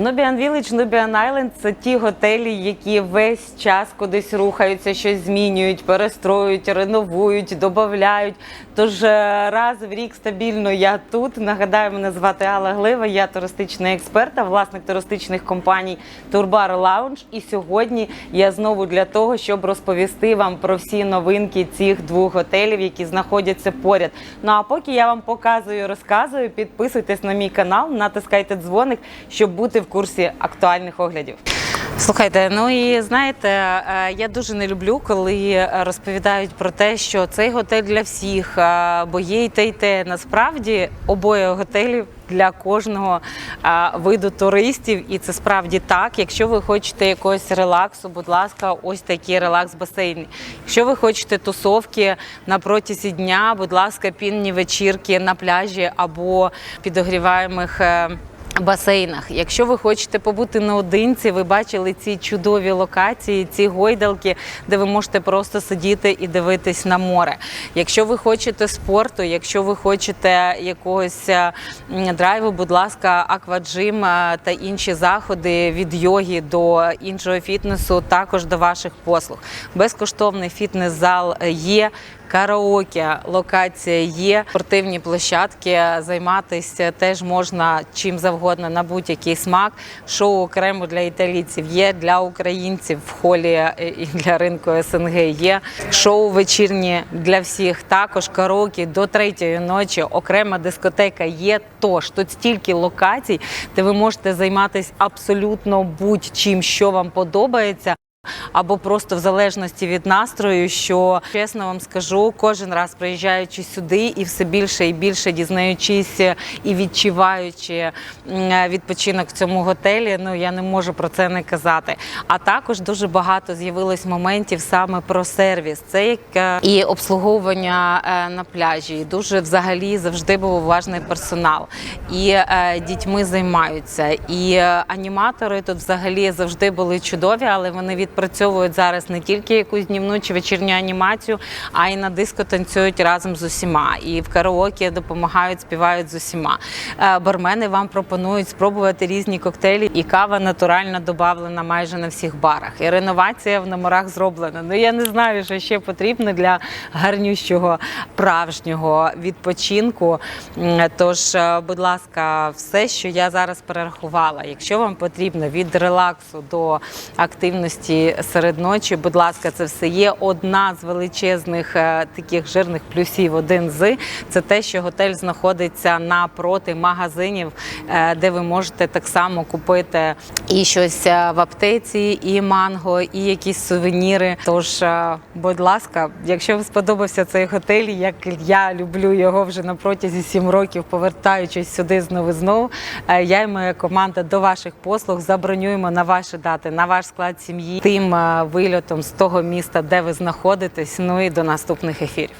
Nubian Village, Nubian Island – це ті готелі, які весь час кудись рухаються, щось змінюють, перестроюють, реновують, додають. Тож е, раз в рік стабільно я тут. Нагадаю, мене звати Алла Глива, я туристичний експерт, а власник туристичних компаній Турбар Лаунж. І сьогодні я знову для того, щоб розповісти вам про всі новинки цих двох готелів, які знаходяться поряд. Ну а поки я вам показую, розказую, підписуйтесь на мій канал, натискайте дзвоник, щоб бути в курсі актуальних оглядів. Слухайте, ну і знаєте, е, я дуже не люблю, коли е, розповідають про те, що цей готель для всіх, е, бо є і те, і те. Насправді обоє готелів для кожного е, виду туристів, і це справді так. Якщо ви хочете якогось релаксу, будь ласка, ось такі релакс-басейни. Якщо ви хочете тусовки на протязі дня, будь ласка, пінні вечірки на пляжі або підогріваємих. Басейнах. Якщо ви хочете побути наодинці, ви бачили ці чудові локації, ці гойдалки, де ви можете просто сидіти і дивитись на море. Якщо ви хочете спорту, якщо ви хочете якогось е, драйву, будь ласка, акваджим е, та інші заходи від йоги до іншого фітнесу, також до ваших послуг. Безкоштовний фітнес-зал е, є. Караоке, локація є, спортивні площадки. Займатися теж можна чим завгодно на будь-який смак. Шоу окремо для італійців є, для українців в холі е, і для ринку СНГ є. Шоу вечірні для всіх. Також караоке до третьої ночі. Окрема дискотека є. Тож тут стільки локацій, де ви можете займатися абсолютно будь-чим, що вам подобається. Або просто в залежності від настрою, що чесно вам скажу, кожен раз приїжджаючи сюди, і все більше і більше дізнаючись і відчуваючи відпочинок в цьому готелі, ну я не можу про це не казати. А також дуже багато з'явилось моментів саме про сервіс. Це як е, і обслуговування е, на пляжі. І дуже взагалі завжди був уважний персонал. І е, дітьми займаються. І аніматори тут взагалі завжди були чудові, але вони відпрацьовують зараз не тільки якусь днівну чи вечірню анімацію, а й на диско танцюють разом з усіма. І в караоке допомагають, співають з усіма. Е, Бармени вам пропонують спробувати різні коктейлі, і кава натурально додавлена майже на всіх барах. І реновація в номерах зроблена. Ну я не знаю, що ще потрібно для гарнющого справжнього відпочинку. Тож, е, будь ласка, все, що я зараз перерахувала. Якщо вам потрібно від релаксу до активності серед ночі, будь ласка, це все є. Одна з величезних е, таких жирних плюсів. Один з це те, що готель знаходиться напроти магазинів, е, де ви можете так само купити і щось е, в аптеці, і манго, і якісь сувеніри. Тож, будь ласка, якщо вам сподобався цей готель, як я люблю його вже на протязі сім років, повертаючись сюди знову знову, я і моя команда до ваших послуг забронюємо на ваші дати, на ваш склад сім'ї тим вильотом з того міста, де ви знаходитесь. Ну і до наступних ефірів.